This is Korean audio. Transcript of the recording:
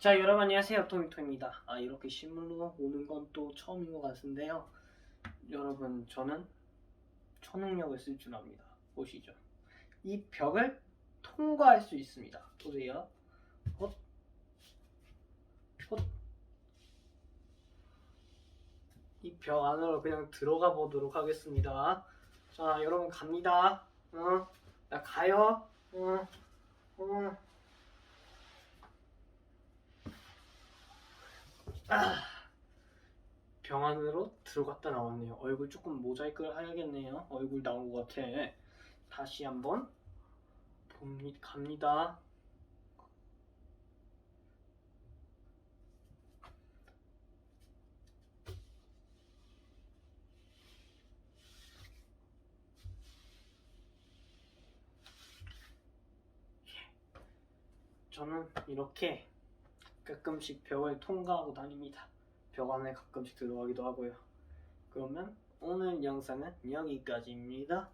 자 여러분 안녕하세요. 토미토입니다. 아 이렇게 실물로 오는 건 또 처음인 것 같은데요. 여러분 저는 초능력을 쓸 줄 압니다. 보시죠. 이 벽을 통과할 수 있습니다. 보세요. 헛, 헛. 이벽 안으로 그냥 들어가 보도록 하겠습니다. 자 여러분 갑니다. 어, 나 가요. 어, 어. 아, 병 안으로 들어갔다 나왔네요. 얼굴 조금 모자이크를 해야겠네요. 얼굴 나온 것 같아. 다시 한번 봅니다. 갑니다. 저는 이렇게 가끔씩 벽을 통과하고 다닙니다. 벽 안에 가끔씩 들어가기도 하고요. 그러면 오늘 영상은 여기까지입니다.